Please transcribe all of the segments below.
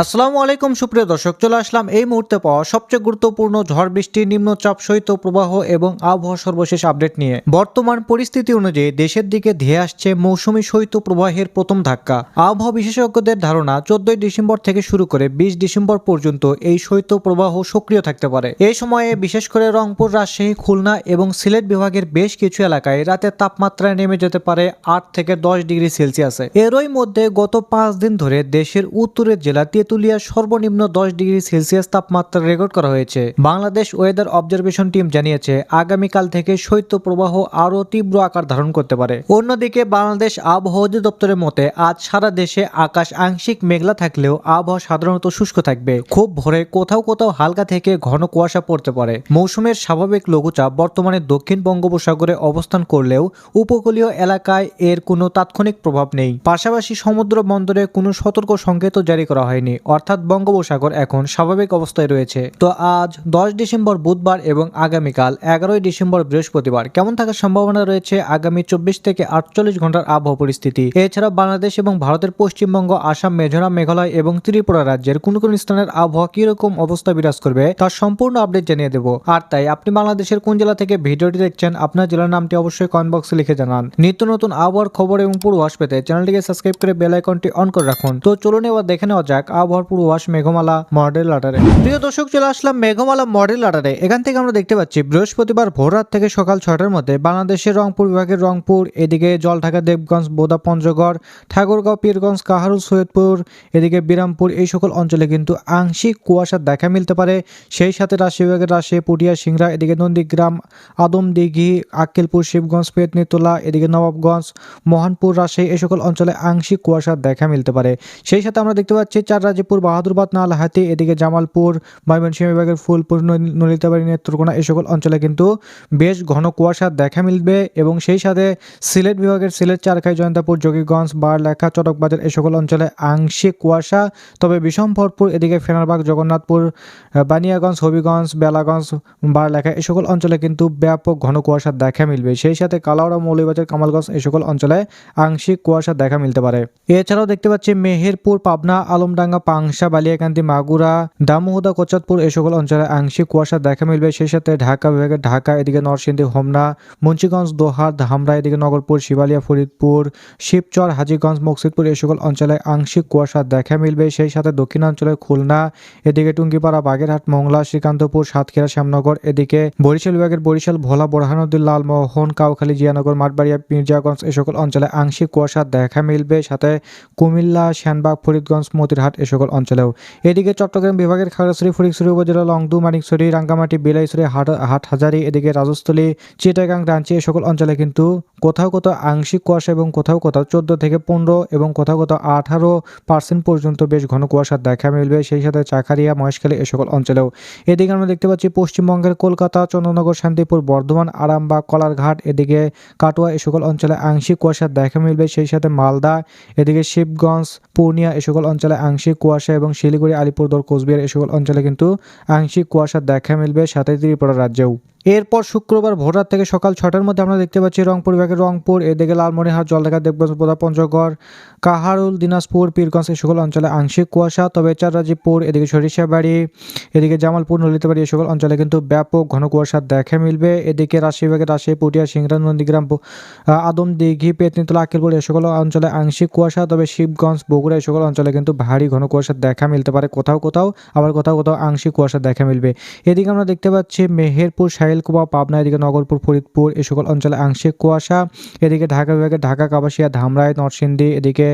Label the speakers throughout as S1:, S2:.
S1: আসসালামু আলাইকুম, সুপ্রিয় দর্শক, চলে আসলাম এই মুহূর্তে পাওয়া সবচেয়ে গুরুত্বপূর্ণ ঝড় বৃষ্টি, নিম্নচাপ শৈত্য প্রবাহ এবং আবহাওয়া সর্বশেষ আপডেট নিয়ে। বর্তমান পরিস্থিতি অনুযায়ী দেশের দিকে ধেয়ে আসছে মৌসুমী শৈত্য প্রবাহের প্রথম ধাক্কা। আবহাওয়া বিশেষজ্ঞদের ধারণা, চোদ্দই ডিসেম্বর থেকে শুরু করে বিশ ডিসেম্বর পর্যন্ত এই শৈত্য প্রবাহ সক্রিয় থাকতে পারে। এই সময়ে বিশেষ করে রংপুর, রাজশাহী, খুলনা এবং সিলেট বিভাগের বেশ কিছু এলাকায় রাতের তাপমাত্রা নেমে যেতে পারে আট থেকে দশ ডিগ্রি সেলসিয়াসে। এরই মধ্যে গত পাঁচ দিন ধরে দেশের উত্তরের জেলা তেঁতুলিয়া সর্বনিম্ন দশ ডিগ্রি সেলসিয়াস তাপমাত্রা রেকর্ড করা হয়েছে। বাংলাদেশ ওয়েদার অবজারভেশন টিম জানিয়েছে, আগামীকাল থেকে শৈত্য প্রবাহ আরও তীব্র আকার ধারণ করতে পারে। অন্যদিকে, বাংলাদেশ আবহাওয়া অধিদপ্তরের মতে, আজ সারা দেশে আকাশ আংশিক মেঘলা থাকলেও আবহাওয়া সাধারণত শুষ্ক থাকবে। খুব ভোরে কোথাও কোথাও হালকা থেকে ঘন কুয়াশা পড়তে পারে। মৌসুমের স্বাভাবিক লঘুচাপ বর্তমানে দক্ষিণ বঙ্গোপসাগরে অবস্থান করলেও উপকূলীয় এলাকায় এর কোনো তাৎক্ষণিক প্রভাব নেই। পাশাপাশি সমুদ্র বন্দরে কোনো সতর্ক সংকেতও জারি করা হয়নি। অর্থাৎ বঙ্গোপসাগর এখন স্বাভাবিক অবস্থায় রয়েছে। তো আজ দশ ডিসেম্বর বুধবার এবং আগামীকাল এগারোই ডিসেম্বর বৃহস্পতিবার। কেমন থাকার সম্ভাবনা রয়েছে আগামী চব্বিশ থেকে আটচল্লিশ ঘণ্টার আবহাওয়া পরিস্থিতি? এছাড়া বাংলাদেশ এবং ভারতের পশ্চিমবঙ্গ, আসাম মেঘালয় মেঘালয় এবং ত্রিপুরা রাজ্যের কোন কোন স্থানের আবহাওয়া কীরকম অবস্থা বিরাজ করবে তার সম্পূর্ণ আপডেট জানিয়ে দেবো। আর তাই আপনি বাংলাদেশের কোন জেলা থেকে ভিডিওটি দেখছেন, আপনার জেলার নামটি অবশ্যই কমেন্ট বক্সে লিখে জানান। নিত্য নতুন আবহাওয়ার খবর এবং পূর্বাভাস পেতে চ্যানেলটিকে সাবস্ক্রাইব করে বেল আইকনটি অন করে রাখুন। তো চলুন এবার দেখে নেওয়া যাক আবহাওয়ার পূর্বাভাস মেঘমালা মডেল আডারে প্রিয় দর্শক, চলে আসলাম মেঘমালা মডেল আডারে এখান থেকে আমরা দেখতে পাচ্ছি, বৃহস্পতিবার ভোর রাত থেকে সকাল ছটার মধ্যে বাংলাদেশের রংপুর বিভাগের রংপুর, এদিকে জলঢাকা, দেবগঞ্জ, বোদা, পঞ্চগড়, ঠাকুরগাঁও, পীরগঞ্জ, কাহারুল, সৈয়দপুর, এদিকে বিরামপুর, এই সকল অঞ্চলে কিন্তু আংশিক কুয়াশার দেখা মিলতে পারে। সেই সাথে রাজশাহী বিভাগের রাজশাহী পুটিয়া সিংড়া, এদিকে নন্দীগ্রাম, আদমদিঘি, আক্কেলপুর, শিবগঞ্জ পেতনিতলা এদিকে নবাবগঞ্জ, মোহনপুর, রাজশাহী, এই সকল অঞ্চলে আংশিক কুয়াশার দেখা মিলতে পারে। সেই সাথে আমরা দেখতে পাচ্ছি চার রাজীপুর বাহাদুরবাদ নালহাতি এদিকে জামালপুর, ময়মনসিংহ বিভাগের ফুলপুর, নলি- নলিতাবাড়ি, নেত্রকোনা, এই সকল অঞ্চলে কিন্তু বেশ ঘন কুয়াশা দেখা মিলবে এবং সেই সাথে সিলেট বিভাগের সিলেট, চারখাই, জয়ন্তাপুর যোগীগঞ্জ বারলেখা, চটকবাজার, এই সকল অঞ্চলে আংশিক কুয়াশা। তবে বিষম ভরপুর এদিকে ফেনারবাগ, জগন্নাথপুর বানিয়াগঞ্জ, হবিগঞ্জ, বেলাগঞ্জ, বারলেখা, এই সকল অঞ্চলে কিন্তু ব্যাপক ঘন কুয়াশা দেখা মিলবে। সেই সাথে কালাউড়া মৌলিবাজার কামালগঞ্জ, এই সকল অঞ্চলে আংশিক কুয়াশা দেখা মিলতে পারে। এছাড়াও দেখতে পাচ্ছি মেহেরপুর, পাবনা, আলমডাঙ্গা পাংশা বালিয়াকান্দি, মাগুরা দামোহদা কোচাতপুর এই সকল অঞ্চলে আংশিক কুয়াশা দেখা মিলবে। সেই সাথে ঢাকা বিভাগের ঢাকা, এদিকে নরসিংদী, হোমনা, মুন্সিগঞ্জ, দোহার, ধামরা, এদিকে নগরপুর, শিবালিয়া, ফরিদপুর, শিবচর, হাজিগঞ্জ, মকসিদপুর এই সকল অঞ্চলে আংশিক কুয়াশা দেখা মিলবে। সেই সাথে দক্ষিণাঞ্চলে খুলনা, এদিকে টুঙ্গিপাড়া, বাগেরহাট, মংলা, শ্রীকান্তপুর, সাতক্ষীরা, শ্যামনগর, এদিকে বরিশাল বিভাগের বরিশাল, ভোলা বোরহানুদ্দিন লালমোহন, কাউখালী, জিয়ানগর, মাঠবাড়িয়া, মির্জাগঞ্জ এই সকল অঞ্চলে আংশিক কুয়াশা দেখা মিলবে। সাথে কুমিল্লা শ্যানবাগ ফরিদগঞ্জ, মতিরহাট এ সকল অঞ্চলেও। এদিকে চট্টগ্রাম বিভাগের খাগড়াছড়ি ফরিকছড়ি উপজেলা, লংদু, মানিকছড়ি, রাঙ্গামাটি, বিলাইছড়ি, হাট, হাটহাজারি, এদিকে রাজস্থলী, চিটাগাং, রাঞ্চি, এ সকল অঞ্চলে কিন্তু কোথাও কোথাও আংশিক কুয়াশা এবং কোথাও কোথাও চোদ্দ থেকে পনেরো এবং কোথাও কোথাও আঠারো পার্সেন্ট পর্যন্ত বেশ ঘন কুয়াশার দেখা মিলবে। সেই সাথে চাকারিয়া মহেশখালী এ সকল অঞ্চলেও। এদিকে আমরা দেখতে পাচ্ছি পশ্চিমবঙ্গের কলকাতা, চন্দ্রনগর, শান্তিপুর, বর্ধমান, আরামবাগ, কলারঘাট, এদিকে কাটোয়া এ সকল অঞ্চলে আংশিক কুয়াশার দেখা মিলবে। সেই সাথে মালদা, এদিকে শিবগঞ্জ, পূর্ণিয়া এ সকল অঞ্চলে আংশিক কুয়াশা এবং শিলিগুড়ি, আলিপুরদুয়ার, কোচবিহার এ সকল অঞ্চলে কিন্তু আংশিক কুয়াশার দেখা মিলবে। সাথে ত্রিপুরা রাজ্যেও। এরপর শুক্রবার ভোররাত থেকে সকাল ছটার মধ্যে আমরা দেখতে পাচ্ছি রংপুর বিভাগের রংপুর এদিকে লালমনিরহাট জলঢাকা দেবগঞ্জ বোদা পঞ্চগড় কাহারুল দিনাজপুর পীরগঞ্জ এই সকল অঞ্চলে আংশিক কুয়াশা। তবে চাররাজিপুর এদিকে সরিষাবাড়ি এদিকে জামালপুর নলিতাবাড়ি এই সকল অঞ্চলে কিন্তু ব্যাপক ঘন কুয়াশা দেখা মিলবে। এদিকে রাজশাহী বিভাগের রাজশাহী পুটিয়া সিংড়া নন্দীগ্রাম ব- আহ, আদম দিঘি পেতনিতলা আকিলপুর এই সকল অঞ্চলে আংশিক কুয়াশা। তবে শিবগঞ্জ বগুড়া এই সকল অঞ্চলে কিন্তু ভারী ঘন কুয়াশার দেখা মিলতে পারে। কোথাও কোথাও আবার কোথাও কোথাও আংশিক কুয়াশা দেখা মিলবে। এদিকে আমরা দেখতে পাচ্ছি মেহেরপুর সাহিলকুবা পাবনা, এদিকে নগরপুর, ফরিদপুর এই সকল অঞ্চলে আংশিক কুয়াশা। এদিকে ঢাকা বিভাগে ঢাকা, কাপাসিয়া, ধামরাই, নরসিংদী, এদিকে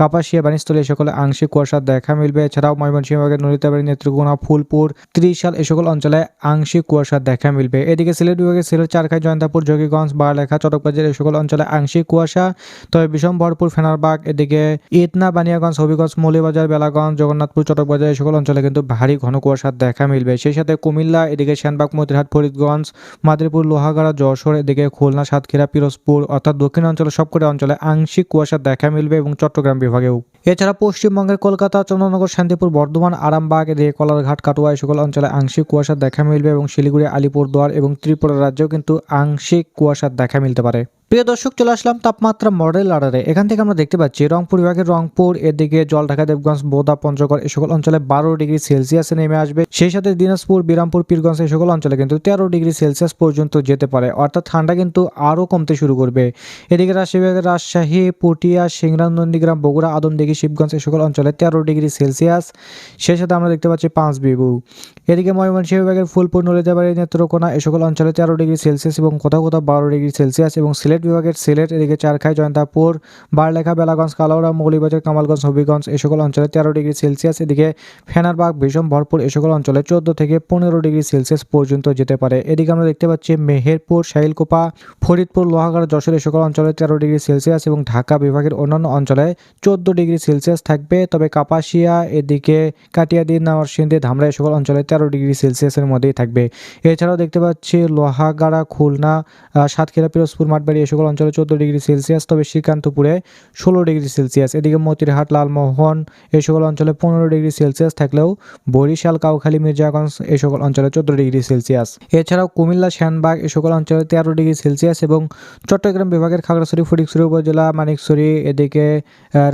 S1: কাপাসিয়া বানিস্থলী এই সকলে আংশিক কুয়াশা দেখা মিলবে। এছাড়াও ময়মনসিংহ বিভাগের নলিতাবাড়ি নেত্রকোনা, ফুলপুর, ত্রিশাল এই সকল অঞ্চলে আংশিক কুয়াশার দেখা মিলবে। এদিকে সিলেট বিভাগের সিলেট, চারখাই, জয়ন্তাপুর যোগীগঞ্জ বারলেখা, চটকবাজার এই সকল অঞ্চলে আংশিক কুয়াশা। তবে বিষম, ভরপুর ফেনারবাগ, এদিকে ইতনা, বানিয়াগঞ্জ, হবিগঞ্জ, মৌলিবাজার, বেলাগঞ্জ, জগন্নাথপুর, চটকবাজার এই সকল অঞ্চলে কিন্তু ভারী ঘন কুয়াশার দেখা মিলবে। সেই সাথে কুমিল্লা, এদিকে শ্যানবাগ মতিরহাট, ফরিদগঞ্জ মাদারীপুর, লোহাগাড়া, যশোর, এদিকে খুলনা, সাতক্ষীরা, পিরোজপুর অর্থাৎ দক্ষিণ অঞ্চলে সবকটি অঞ্চলে আংশিক কুয়াশা দেখা মিলবে এবং চট্টগ্রাম বিভাগেও। এছাড়া পশ্চিমবঙ্গের কলকাতা, চন্দ্রনগর, শান্তিপুর, বর্ধমান, আরামবাগ, এদিকে কলারঘাট, কাটোয়া, এই সকল অঞ্চলে আংশিক কুয়াশা দেখা মিলবে এবং শিলিগুড়ি, আলিপুরদুয়ার এবং ত্রিপুরা রাজ্যেও কিন্তু আংশিক কুয়াশার দেখা মিলতে পারে। প্রিয় দর্শক, চলে আসলাম তাপমাত্রা মডেল আডারে এখান থেকে আমরা দেখতে পাচ্ছি রংপুর বিভাগের রংপুর, এদিকে জলঢাকা, দেবগঞ্জ, বোদা, পঞ্চগড় এই সকল অঞ্চলে বারো ডিগ্রি সেলসিয়াসে নেমে আসবে। সেই সাথে দিনাজপুর, বিরামপুর, পীরগঞ্জ এই সকল অঞ্চলে কিন্তু তেরো ডিগ্রি সেলসিয়াস পর্যন্ত যেতে পারে। অর্থাৎ ঠান্ডা কিন্তু আরও কমতে শুরু করবে। এদিকে রাজশাহী বিভাগের রাজশাহী পুটিয়া সিংরাম নন্দীগ্রাম, বগুড়া, আদমদিঘি, শিবগঞ্জ এই সকল অঞ্চলে তেরো ডিগ্রি সেলসিয়াস। সেই সাথে আমরা দেখতে পাচ্ছি পাঁচ বিবু এদিকে ময়মনসিংহ বিভাগের ফুলপুর নলিতাবাড়ি নেত্রকোনা এই সকল অঞ্চলে তেরো ডিগ্রি সেলসিয়াস এবং কোথাও কোথাও বারো ডিগ্রি সেলসিয়াস এবং সিলেট বিভাগের সিলেট, এদিকে চারখাই, জয়ন্তাপুর, বারলেখা, বেলাগঞ্জ কালাউড়া মৌলিবাজার কামালগঞ্জ, হবিগঞ্জ এই সকল অঞ্চলে তেরো ডিগ্রি সেলসিয়াস, এদিকে ফেনারবাগ, ভীষণ ভরপুর এই সকল অঞ্চলে চোদ্দ থেকে পনেরো ডিগ্রি সেলসিয়াস পর্যন্ত যেতে পারে। এদিকে আমরা দেখতে পাচ্ছি মেহেরপুর, শাইলকোপা, ফরিদপুর, লোহাগাড়া, যশোর এই সকল অঞ্চলে তেরো ডিগ্রি সেলসিয়াস এবং ঢাকা বিভাগের অন্যান্য অঞ্চলে চোদ্দ ডিগ্রি সেলসিয়াস থাকবে। তবে কাপাসিয়া, এদিকে কাটিয়াদি নরসিংদী ধামরা এই সকল অঞ্চলে তেরো ডিগ্রি সেলসিয়াসের মধ্যেই থাকবে। এছাড়াও দেখতে পাচ্ছি লোহাগাড়া, খুলনা সাতক্ষীরা, পিরোজপুর, মাঠবাড়ি সকল অঞ্চলে চোদ্দ ডিগ্রি সেলসিয়াস, তবে শ্রীকান্তপুরে ষোলো ডিগ্রি সেলসিয়াস। এদিকে মতিরহাট, লালমোহন এ সকল অঞ্চলে পনেরো ডিগ্রি সেলসিয়াস, থাকলেও বরিশাল, কাউখালী, মির্জাগঞ্জ এ সকল অঞ্চলে চোদ্দ ডিগ্রি সেলসিয়াস। এছাড়াও কুমিল্লা শ্যানবাগ এ সকল অঞ্চলে তেরো ডিগ্রি সেলসিয়াস এবং চট্টগ্রাম বিভাগের খাগড়াছড়ি, ফটিকছড়ি উপজেলা, মানিকছড়ি, এদিকে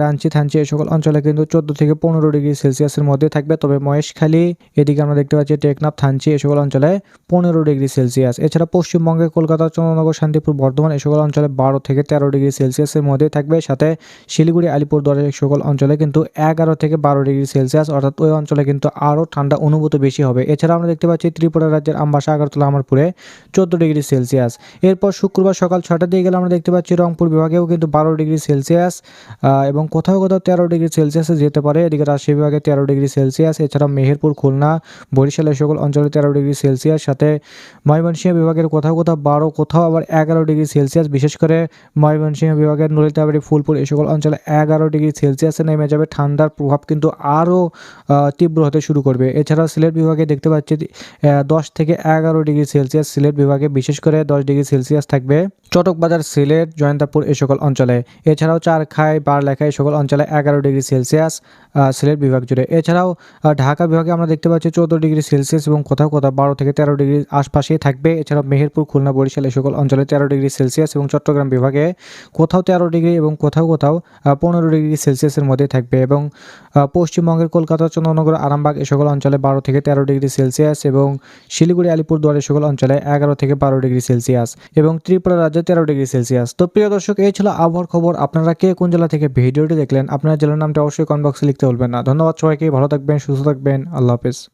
S1: রাঞ্চি থানচি এ সকল অঞ্চলে কিন্তু চোদ্দ থেকে পনেরো ডিগ্রি সেলসিয়াসের মধ্যে থাকবে। তবে মহেশখালী এদিকে আমরা দেখতে পাচ্ছি টেকনাফ, থানচি এ সকল অঞ্চলে পনেরো ডিগ্রি সেলসিয়াস। এছাড়া পশ্চিমবঙ্গে কলকাতা, চন্দ্রনগর, শান্তিপুর, বর্ধমান এই সকল অঞ্চলে বারো থেকে তেরো ডিগ্রি সেলসিয়াসের মধ্যে থাকবে। সাথে শিলিগুড়ি আলিপুরদুয়ারের সকল অঞ্চলে কিন্তু এগারো থেকে বারো ডিগ্রি সেলসিয়াস, অর্থাৎ ওই অঞ্চলে কিন্তু আরও ঠান্ডা অনুভূত বেশি হবে। এছাড়া আমরা দেখতে পাচ্ছি ত্রিপুরা রাজ্যের আমবাসা, আগরতলা, আমারপুরে চোদ্দ ডিগ্রি সেলসিয়াস। এরপর শুক্রবার সকাল ছটার দিকে গেলে আমরা দেখতে পাচ্ছি রংপুর বিভাগেও কিন্তু বারো ডিগ্রি সেলসিয়াস এবং কোথাও কোথাও তেরো ডিগ্রি সেলসিয়াসে যেতে পারে। এদিকে রাজশাহী বিভাগে তেরো ডিগ্রি সেলসিয়াস এছাড়া মেহেরপুর, খুলনা, বরিশালের সকল অঞ্চলে তেরো ডিগ্রি সেলসিয়াস, সাথে ময়মনসিংহ বিভাগের কোথাও কোথাও বারো, কোথাও আবার এগারো ডিগ্রি সেলসিয়াস বিশেষ করে ময়মনসিংহ বিভাগের নলিতাবাড়ি ফুলপুর, এই সকল অঞ্চলে এগারো ডিগ্রি সেলসিয়াসে নেমে যাবে। ঠান্ডার প্রভাব কিন্তু আরও তীব্র হতে শুরু করবে। এছাড়াও সিলেট বিভাগে দেখতে পাচ্ছি দশ থেকে এগারো ডিগ্রি সেলসিয়াস সিলেট বিভাগে বিশেষ করে দশ ডিগ্রি সেলসিয়াস থাকবে। চটকবাজার, সিলেট, জয়ন্তাপুর এই সকল অঞ্চলে। এছাড়াও চারখাই বারলেখা এই সকল অঞ্চলে এগারো ডিগ্রি সেলসিয়াস সিলেট বিভাগ জুড়ে। এছাড়াও ঢাকা বিভাগে আমরা দেখতে পাচ্ছি চৌদ্দ ডিগ্রি সেলসিয়াস এবং কোথাও কোথাও বারো থেকে তেরো ডিগ্রি আশপাশেই থাকবে। এছাড়াও মেহেরপুর, খুলনা, বরিশাল এই সকল অঞ্চলে তেরো ডিগ্রি সেলসিয়াস এবং চট্টগ্রাম বিভাগে কোথাও তেরো ডিগ্রি এবং কোথাও কোথাও পনেরো ডিগ্রি সেলসিয়াসের মধ্যে থাকবে এবং পশ্চিমবঙ্গের কলকাতা, চন্দ্রনগর, আরামবাগ এ সকল অঞ্চলে বারো থেকে তেরো ডিগ্রি সেলসিয়াস এবং শিলিগুড়ি, আলিপুরদুয়ার এ সকল অঞ্চলে এগারো থেকে বারো ডিগ্রি সেলসিয়াস এবং ত্রিপুরা রাজ্যে তেরো ডিগ্রি সেলসিয়াস। তো প্রিয় দর্শক, এই ছিল আবহাওয়ার খবর। আপনারা কে কোন জেলা থেকে ভিডিওটি দেখলেন, আপনার জেলার নামটা অবশ্যই কমেন্ট বক্সে লিখতে বলবেন না। ধন্যবাদ সবাইকে, ভালো থাকবেন, সুস্থ থাকবেন, আল্লাহ হাফেজ।